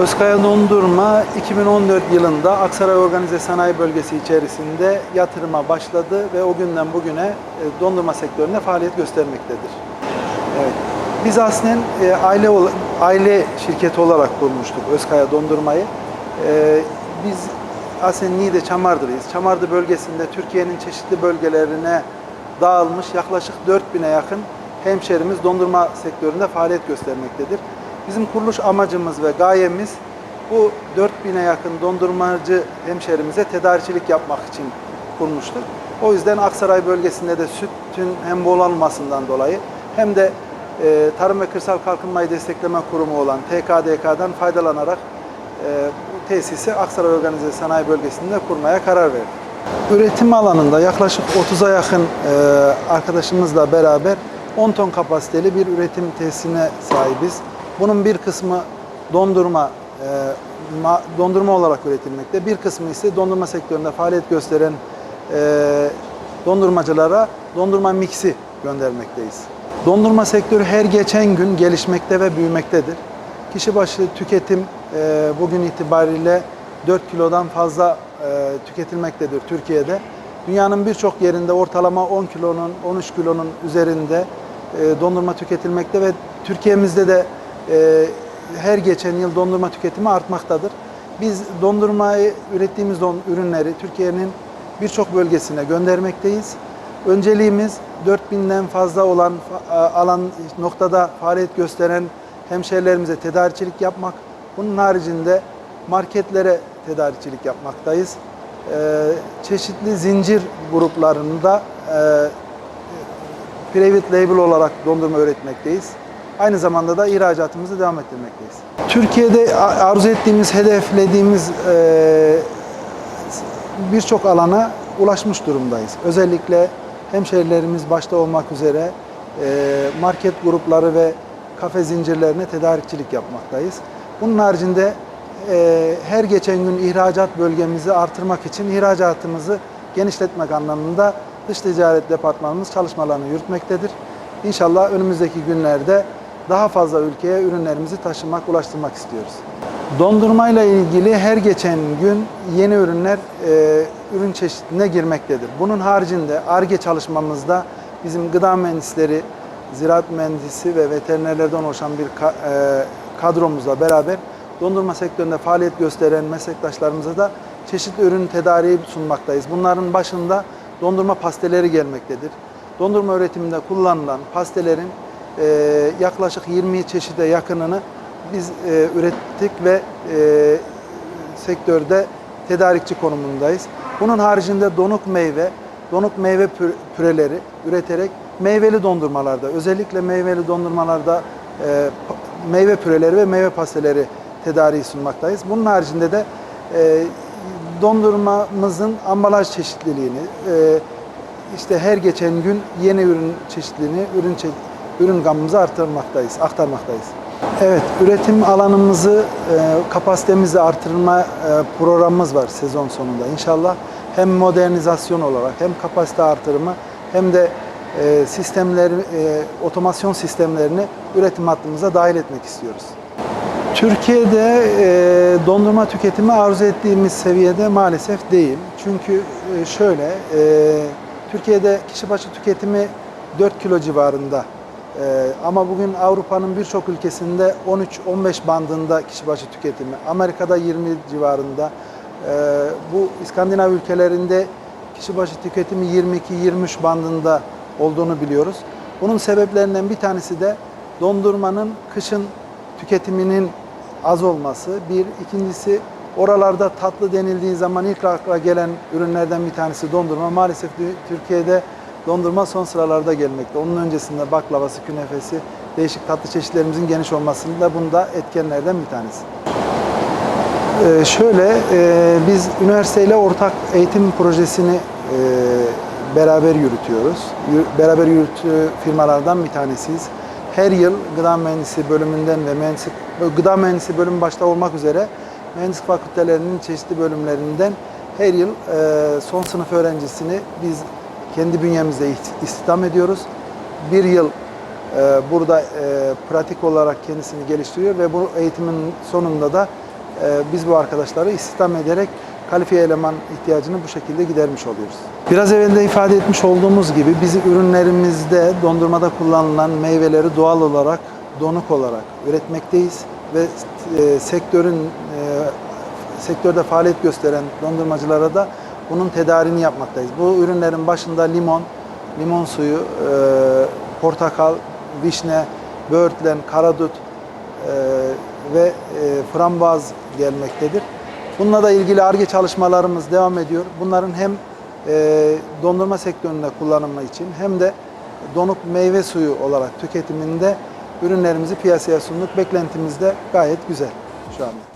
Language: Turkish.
Özkaya Dondurma 2014 yılında Aksaray Organize Sanayi Bölgesi içerisinde yatırıma başladı ve o günden bugüne e, dondurma sektöründe faaliyet göstermektedir. Evet. Biz aslında e, aile aile şirketi olarak kurmuştuk Özkaya Dondurmayı. E, Biz aslında Niğde Çamardır'ıyız. Çamardı bölgesinde Türkiye'nin çeşitli bölgelerine dağılmış yaklaşık 4000'e yakın hemşerimiz dondurma sektöründe faaliyet göstermektedir. Bizim kuruluş amacımız ve gayemiz bu 4000'e yakın dondurmacı hemşerimize tedarikçilik yapmak için kurmuştuk. O yüzden Aksaray bölgesinde de sütün hem bol olmasından dolayı hem de e, Tarım ve Kırsal Kalkınmayı Destekleme Kurumu olan TKDK'dan faydalanarak e, bu tesisi Aksaray Organize Sanayi Bölgesi'nde kurmaya karar verdik. Üretim alanında yaklaşık 30'a yakın e, arkadaşımızla beraber 10 ton kapasiteli bir üretim tesisine sahibiz. Bunun bir kısmı dondurma e, ma- dondurma olarak üretilmekte. Bir kısmı ise dondurma sektöründe faaliyet gösteren e, dondurmacılara dondurma miksi göndermekteyiz. Dondurma sektörü her geçen gün gelişmekte ve büyümektedir. Kişi başı tüketim e, bugün itibariyle 4 kilodan fazla tüketilmektedir Türkiye'de. Dünyanın birçok yerinde ortalama 10 kilonun, 13 kilonun üzerinde dondurma tüketilmekte ve Türkiye'mizde de e, her geçen yıl dondurma tüketimi artmaktadır. Biz dondurmayı ürettiğimiz don- ürünleri Türkiye'nin birçok bölgesine göndermekteyiz. Önceliğimiz 4000'den fazla olan alan noktada faaliyet gösteren hemşehrilerimize tedarikçilik yapmak. Bunun haricinde marketlere tedarikçilik yapmaktayız. Ee, çeşitli zincir gruplarında e, private label olarak dondurma üretmekteyiz. Aynı zamanda da ihracatımızı devam ettirmekteyiz. Türkiye'de arzu ettiğimiz, hedeflediğimiz e, birçok alana ulaşmış durumdayız. Özellikle hemşehrilerimiz başta olmak üzere e, market grupları ve kafe zincirlerine tedarikçilik yapmaktayız. Bunun haricinde e, her geçen gün ihracat bölgemizi artırmak için ihracatımızı genişletmek anlamında dış ticaret departmanımız çalışmalarını yürütmektedir. İnşallah önümüzdeki günlerde daha fazla ülkeye ürünlerimizi taşımak, ulaştırmak istiyoruz. Dondurmayla ilgili her geçen gün yeni ürünler e, ürün çeşidine girmektedir. Bunun haricinde ARGE çalışmamızda bizim gıda mühendisleri, ziraat mühendisi ve veterinerlerden oluşan bir ka- e, kadromuzla beraber dondurma sektöründe faaliyet gösteren meslektaşlarımıza da çeşitli ürün tedariği sunmaktayız. Bunların başında dondurma pasteleri gelmektedir. Dondurma üretiminde kullanılan pastelerin e, yaklaşık 20 çeşide yakınını biz e, ürettik ve e, sektörde tedarikçi konumundayız. Bunun haricinde donuk meyve, donuk meyve pü- püreleri üreterek meyveli dondurmalarda, özellikle meyveli dondurmalarda e, meyve püreleri ve meyve pasteleri tedariği sunmaktayız. Bunun haricinde de e, dondurmamızın ambalaj çeşitliliğini, e, işte her geçen gün yeni ürün çeşitliliğini, ürün çe- ürün gamımızı artırmaktayız, aktarmaktayız. Evet, üretim alanımızı, e, kapasitemizi artırma e, programımız var sezon sonunda. İnşallah hem modernizasyon olarak hem kapasite artırımı hem de e, sistemleri, e, otomasyon sistemlerini üretim hattımıza dahil etmek istiyoruz. Türkiye'de dondurma tüketimi arzu ettiğimiz seviyede maalesef değil. Çünkü şöyle, Türkiye'de kişi başı tüketimi 4 kilo civarında. E, ama bugün Avrupa'nın birçok ülkesinde 13-15 bandında kişi başı tüketimi. Amerika'da 20 civarında. E, bu İskandinav ülkelerinde kişi başı tüketimi 22-23 bandında olduğunu biliyoruz. Bunun sebeplerinden bir tanesi de dondurmanın kışın tüketiminin az olması. Bir, ikincisi oralarda tatlı denildiği zaman ilk akla gelen ürünlerden bir tanesi dondurma. Maalesef Türkiye'de dondurma son sıralarda gelmekte. Onun öncesinde baklavası, künefesi, değişik tatlı çeşitlerimizin geniş olmasında bunda etkenlerden bir tanesi. Ee, şöyle, e, biz üniversiteyle ortak eğitim projesini e, beraber yürütüyoruz. Yür- beraber yürüttüğü firmalardan bir tanesiyiz. Her yıl gıda mühendisi bölümünden ve mühendislik, gıda mühendisi bölümü başta olmak üzere mühendislik fakültelerinin çeşitli bölümlerinden her yıl e, son sınıf öğrencisini biz kendi bünyemizde istihdam ediyoruz. Bir yıl e, burada e, pratik olarak kendisini geliştiriyor ve bu eğitimin sonunda da e, biz bu arkadaşları istihdam ederek kalifiye eleman ihtiyacını bu şekilde gidermiş oluyoruz. Biraz evvel de ifade etmiş olduğumuz gibi biz ürünlerimizde dondurmada kullanılan meyveleri doğal olarak donuk olarak üretmekteyiz ve e, sektörün e, sektörde faaliyet gösteren dondurmacılara da bunun tedarini yapmaktayız. Bu ürünlerin başında limon, limon suyu, e, portakal, vişne, böğürtlen, karadut e, ve e, frambuaz gelmektedir. Bununla da ilgili ARGE çalışmalarımız devam ediyor. Bunların hem e, dondurma sektöründe kullanımı için hem de donuk meyve suyu olarak tüketiminde ürünlerimizi piyasaya sunduk. Beklentimiz de gayet güzel şu anda.